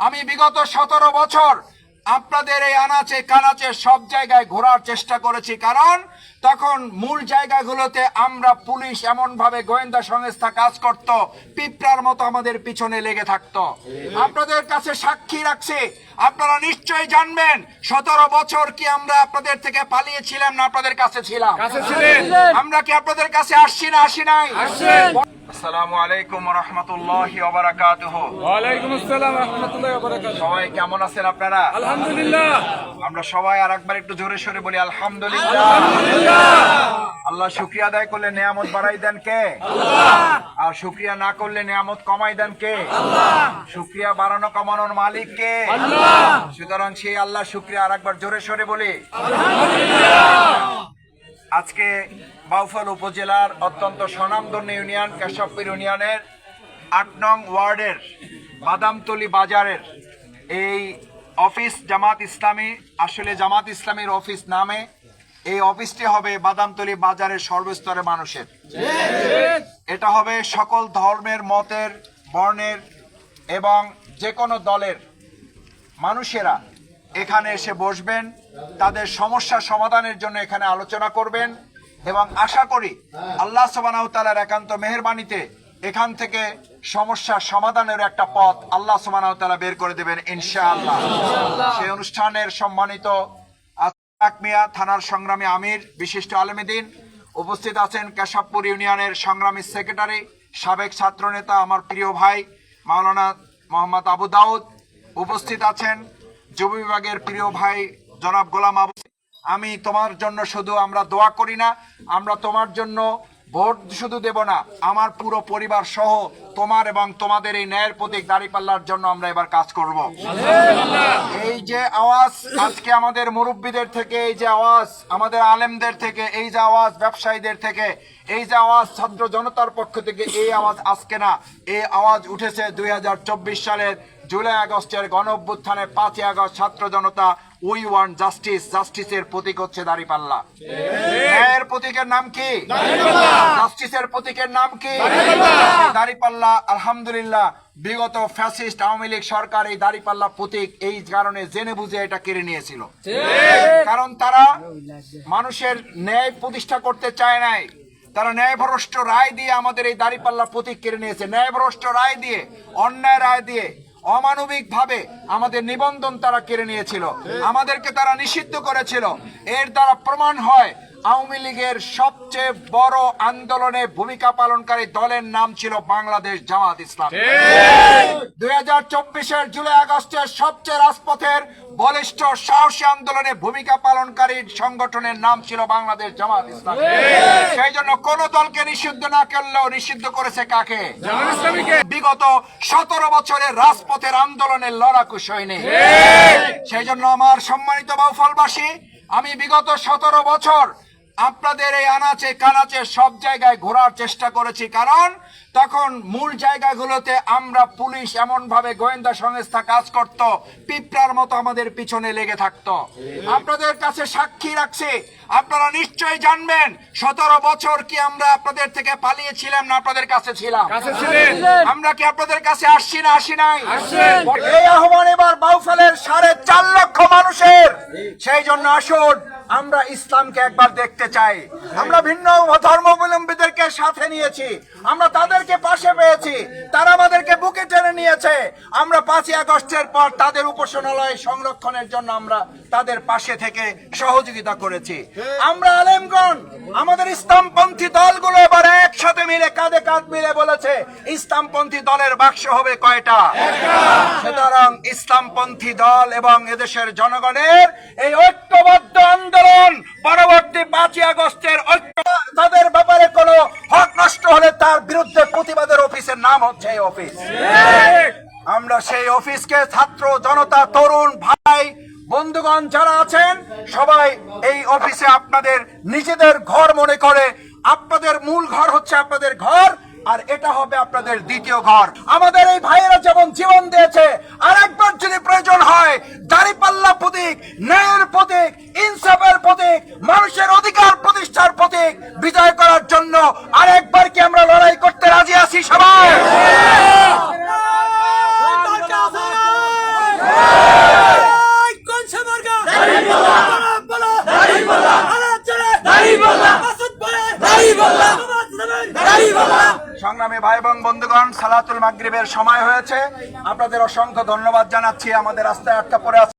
আমি বিগত সতেরো বছর আপনাদের এই আনাচে কানাচে সব জায়গায় ঘোরার চেষ্টা করেছি। কারণ তখন মূল জায়গাগুলোতে আমরা পুলিশ এমন ভাবে গোয়েন্দা সংস্থা কাজ করত পিঁপড়ার মতো আমাদের পিছনে লেগে থাকতো। আপনাদের কাছে সাক্ষী রাখছি আপনারা নিশ্চয়ই জানবেন সতেরো বছর কি আমরা আপনাদের থেকে পালিয়েছিলাম না আপনাদের কাছে ছিলাম? আমরা কি আপনাদের কাছে আসছি না আসি নাই? আসসালামু আলাইকুম রহমতুল্লাহ ওয়ালাইকুম আসসালাম রহমতুল্লাহ বারাকাত সবাই কেমন আছেন আপনারা? আলহামদুলিল্লাহ। আমরা সবাই আর একবার একটু জোরে সরে বলি আলহামদুলিল্লাহ। আল্লাহ শুক্রিয়া আদায় করলে নিয়ামত বাড়াই দেন কে? আর শুক্রিয়া না করলে নিয়ামত কমাই দেন কে? শুক্রিয়া বাড়ানো কমানোর মালিক কে? সুতরাং সেই আল্লাহ শুক্রিয়া আর একবার জোরে সরে বলি। আজকে বাউফল উপজেলার অত্যন্ত স্বনামধন্য ইউনিয়ন কেশবপুর ইউনিয়নের আট নং ওয়ার্ডের বাদামতলি বাজারের এই অফিস জামাত ইসলামী আসলে জামাত ইসলামীর অফিস নামে এই অফিসটি হবে বাদামতলি বাজারের সর্বস্তরের মানুষের। এটা হবে সকল ধর্মের, মতের, বর্ণের এবং যে কোনো দলের মানুষেরা এখানে এসে বসবেন, তাদের সমস্যা সমাধানের জন্য এখানে আলোচনা করবেন এবং আশা করি আল্লাহ সবানাউ তালার একান্ত মেহরবানিতে এখান থেকে সমস্যা সমাধানের একটা পথ আল্লাহ সবানাউ তালা বের করে দেবেন ইনশাআল্লাহ। সেই অনুষ্ঠানের সম্মানিত মিয়া থানার সংগ্রামী আমির, বিশিষ্ট আলমেদিন উপস্থিত আছেন কেশবপুর ইউনিয়নের সংগ্রামী সেক্রেটারি, সাবেক ছাত্রনেতা আমার প্রিয় ভাই মাওলানা মোহাম্মদ আবু দাউদ, উপস্থিত আছেন যুব বিভাগের প্রিয় ভাই জনাব গোলাম আবু আমি তোমার জন্য শুধু আমরা দোয়া করি না, আমরা তোমার জন্য ভোট শুধু দেব না, আমার পুরো পরিবার সহ তোমার এবং তোমাদের এই ন্যায়ের প্রতীক দাঁড়িপাল্লার জন্য আমরা এবার কাজ করব। এই যে আওয়াজ, আজকে আমাদের মুরব্বীদের থেকে এই যে আওয়াজ, আমাদের আলেমদের থেকে এই যে আওয়াজ, ব্যবসায়ীদের থেকে এই যে আওয়াজ, ছাত্র জনতার পক্ষ থেকে এই আওয়াজ আজকে না, এই আওয়াজ উঠেছে দুই হাজার চব্বিশ সালের জুলাই আগস্টের গণ অভ্যুত্থানে পাঁচই আগস্ট ছাত্র জনতা উই ওয়ান জাস্টিস জাস্টিসের প্রতীক হচ্ছে দাঁড়িপাল্লা। ন্যায়ের প্রতীকের নাম কি? জাস্টিসের প্রতীকের নাম কি? দাঁড়িপাল্লা। আলহামদুলিল্লাহ বিগত ফ্যাসিস্ট আওয়ামী লীগ সরকার এই দাঁড়িপাল্লা প্রতীক এই কারণে জেনে বুঝে এটা কেড়ে নিয়েছিল। কারণ তারা মানুষের ন্যায় প্রতিষ্ঠা করতে চায় নাই। তারা ন্যায়ভ্রষ্ট রায় দিয়ে আমাদের এই দাঁড়িপাল্লা প্রতীক কেড়ে নিয়েছে। ন্যায়ভ্রষ্ট রায় দিয়ে অন্যায় রায় দিয়ে অমানবিক ভাবে আমাদের নিবন্ধন তারা কেড়ে নিয়েছিল। আমাদেরকে তারা নিষিদ্ধ করেছিল। এর দ্বারা প্রমাণ হয় আওয়ামী লীগের সবচেয়ে বড় আন্দোলনে ভূমিকা পালনকারী দলের নাম ছিল বাংলাদেশ জামাত ইসলাম। দুই হাজার চব্বিশের জুলাই আগস্টের সবচেয়ে রাজপথের বলিষ্ঠ সাহসী আন্দোলনে ভূমিকা পালনকারী সংগঠনের নাম ছিল বাংলাদেশ জামাত ইসলাম। সেই জন্য কোন দলকে নিষিদ্ধ না করলেও নিষিদ্ধ করেছে কাকে? বিগত সতেরো বছরে রাজপথের আন্দোলনের লড়াকু সৈনিক। সেই জন্য আমার সম্মানিত বাউফলবাসী আমি বিগত সতেরো বছর আপনাদের এই আনাচে কানাচে সব জায়গায় ঘোরার চেষ্টা করেছি কারণ তখন মূল জায়গাগুলোতে আমরা পুলিশ এমন ভাবে গোয়েন্দা সংস্থা কাজ করত পিঁপড়ার মতো আমাদের পিছনে লেগে থাকতো। আপনাদের কাছে সাক্ষী রাখছি আপনারা নিশ্চয়ই জানবেন সতেরো বছর কি আমরা আপনাদের থেকে পালিয়েছিলাম না আপনাদের কাছে ছিলাম? আমরা কি আপনাদের কাছে আসছি না আসি নাই? এই আহ্বান এবার বাউফলের সাড়ে চার লক্ষ মানুষের। সেই জন্য আসুন আমরা ইসলামকে একবার দেখতে চাই। আমরা ভিন্ন ধর্মাবলম্বীদেরকে সাথে নিয়েছি। আমরা তাদেরকে পাশে পেয়েছি। তারা আমাদেরকে বুকে নিয়েছে। আমরা পাঁচই আগস্টের পর তাদের উপাসনালয় সংরক্ষণের জন্য আমরা তাদের পাশে থেকে সহযোগিতা করেছি। আমরা আলেমগণ, আমাদের ইসলামপন্থী দলগুলো এবার একসাথে মিলে, কাঁধে কাঁধ মিলে বলেছে, ইসলামপন্থী দলের বাক্স হবে কয়টা? সুতরাং ইসলামপন্থী দল এবং এদেশের জনগণের এই ঐক্যবদ্ধ আন্দোলন পরবর্তী পাঁচই আগস্টের ঐক্য তাদের বিরুদ্ধে প্রতিবাদের অফিসের নাম হচ্ছে এই অফিস। আমরা সেই অফিসকে ছাত্র, জনতা, তরুণ, ভাই, বন্ধুগণ যারা আছেন, সবাই এই অফিসে আপনাদের নিজেদের ঘর মনে করে। আপনাদের মূল ঘর হচ্ছে আপনাদের ঘর, আর এটা হবে আপনাদের দ্বিতীয় ঘর। আমাদের এই ভাইয়েরা যেমন জীবন দিয়েছে আর একবার যদি প্রয়োজন হয়, দাড়িপাল্লা প্রতীক ন্যায়ের প্রতীক ইনসাফের প্রতীক মানুষের অধিকার প্রতিষ্ঠার প্রতীক বিজয় করার জন্য আর একবার কি আমরা লড়াই করতে রাজি আছি সবাই সংগ্রামী ভাই এবং বন্ধুগণ, সালাতুল মাগরিবের সময় হয়েছে। আপনাদের অসংখ্য ধন্যবাদ জানাচ্ছি। আমাদের রাস্তায় আটকা পড়ে আছে